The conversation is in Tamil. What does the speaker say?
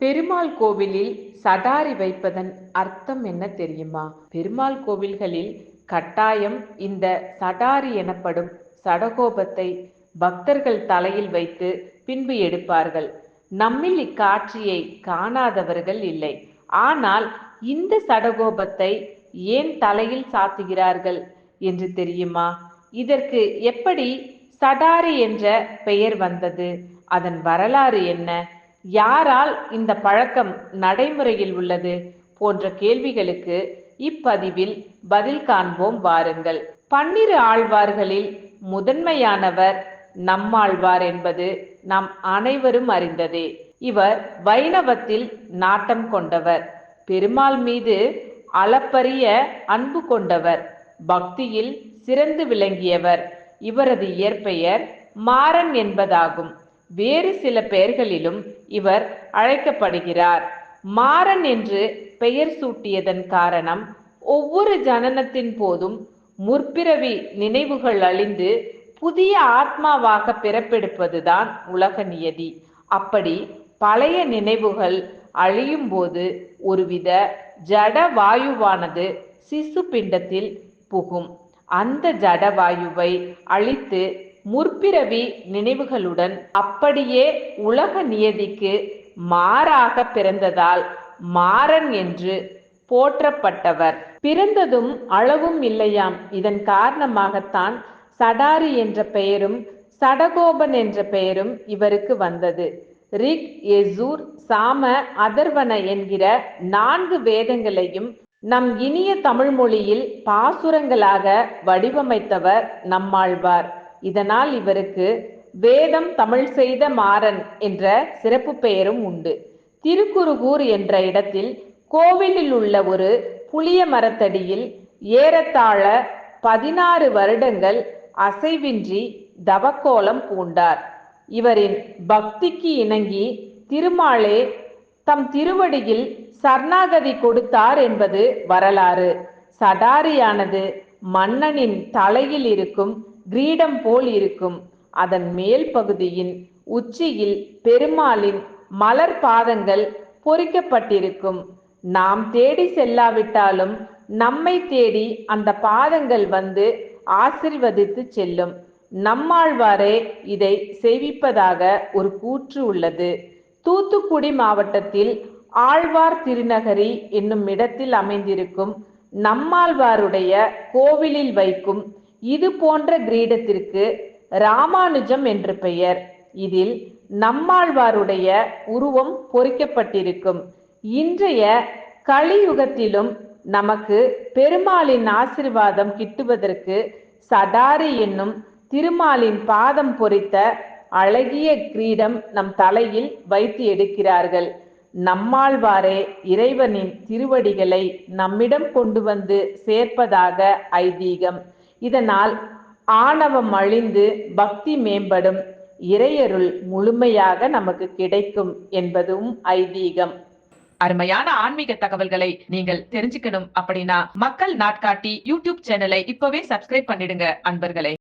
பெருமாள் கோவிலில் சடாரி வைப்பதன் அர்த்தம் என்ன தெரியுமா? பெருமாள் கோவில்களில் கட்டாயம் இந்த சடாரி எனப்படும் சடகோபத்தை பக்தர்கள் தலையில் வைத்து பின்பு எடுப்பார்கள். நம்மில் இக்காட்சியை காணாதவர்கள் இல்லை. ஆனால் இந்த சடகோபத்தை ஏன் தலையில் சாத்துகிறார்கள் என்று தெரியுமா? இதற்கு எப்படி சடாரி என்ற பெயர் வந்தது? அதன் வரலாறு என்ன? யாரால் இந்த பழக்கம் நடைமுறையில் உள்ளது போன்ற கேள்விகளுக்கு இப்பதிவில் பதில் காண்போம் வாருங்கள். பன்னிரு ஆழ்வார்களில் முதன்மையானவர் நம்மாழ்வார் என்பது நாம் அனைவரும் அறிந்ததே. இவர் வைணவத்தில் நாட்டம் கொண்டவர் பெருமாள் மீது அளப்பரிய அன்பு கொண்டவர் பக்தியில் சிறந்து விளங்கியவர். இவரது இயற்பெயர் மாறன் என்பதாகும். வேறு சில பெயர்களிலும் இவர் அழைக்கப்படுகிறார். மாறன் என்று பெயர் சூட்டியதன் காரணம் ஒவ்வொரு ஜனனத்தின் போதும் முற்பிறவி நினைவுகள் அழிந்து புதிய ஆத்மாவாக பிறப்பெடுப்பதுதான் உலக நியதி. அப்படி பழைய நினைவுகள் அழியும் போது ஒருவித ஜட வாயுவானது சிசு பிண்டத்தில் புகும். அந்த ஜடவாயுவை அழித்து முற்பிறவி நினைவுகளுடன் அப்படியே உலக நியதிக்கு மாறாக பிறந்ததால் மாறன் என்று போற்றப்பட்டவர். பிறந்ததும் அளவும் இல்லையாம். இதன் காரணமாகத்தான் சடாரி என்ற பெயரும் சடகோபன் என்ற பெயரும் இவருக்கு வந்தது. ரிக் எசூர் சாம அதர்வன என்கிற நான்கு வேதங்களையும் நம் இனிய தமிழ் மொழியில் பாசுரங்களாக வடிவமைத்தவர் நம்மாழ்வார். இதனால் இவருக்கு வேதம் தமிழ் செய்த மாறன் என்ற சிறப்பு பெயரும் உண்டு. திருக்குறுகூர் என்ற இடத்தில் கோவிலில் உள்ள ஒரு புளிய மரத்தடியில் ஏறத்தாழ பதினாறு வருடங்கள் அசைவின்றி தவக்கோலம் பூண்டார். இவரின் பக்திக்கு இணங்கி திருமாலே தம் திருவடியில் சரணாகதி கொடுத்தார் என்பது வரலாறு. சடாரியானது மன்னனின் தலையில் இருக்கும் கிரீடம் போல் இருக்கும். அதன் மேல் பகுதியின் உச்சியில் பெருமாளின் மலர் பாதங்கள் பொறிக்கப்பட்டிருக்கும். நாம் தேடி செல்லாவிட்டாலும் நம்மை தேடி அந்த பாதங்கள் வந்து ஆசிர்வதித்து செல்லும். நம்மாழ்வாரே இதை செய்விப்பதாக ஒரு கூற்று உள்ளது. தூத்துக்குடி மாவட்டத்தில் ஆழ்வார் திருநகரி என்னும் இடத்தில் அமைந்திருக்கும் நம்மாழ்வாருடைய கோவிலில் வைக்கும் இது போன்ற கிரீடத்திற்கு ராமானுஜம் என்று பெயர். இதில் நம்மாழ்வாருடைய உருவம் பொறிக்கப்பட்டிருக்கும். இன்றைய கலியுகத்திலும் நமக்கு பெருமாளின் ஆசிர்வாதம் கிட்டுவதற்கு சடாரி என்னும் திருமாலின் பாதம் பொறித்த அழகிய கிரீடம் நம் தலையில் வைத்து எடுக்கிறார்கள். நம்மாழ்வாரே இறைவனின் திருவடிகளை நம்மிடம் கொண்டு வந்து சேர்ப்பதாக ஐதீகம். இதனால் ஆணவம் அழிந்து பக்தி மேம்படும் இறையருள் முழுமையாக நமக்கு கிடைக்கும் என்பதும் ஐதீகம். அருமையான ஆன்மீக தகவல்களை நீங்கள் தெரிஞ்சுக்கணும் அப்படின்னா மக்கள் நாட்காட்டி யூடியூப் சேனலை இப்பவே சப்ஸ்கிரைப் பண்ணிடுங்க அன்பர்களே.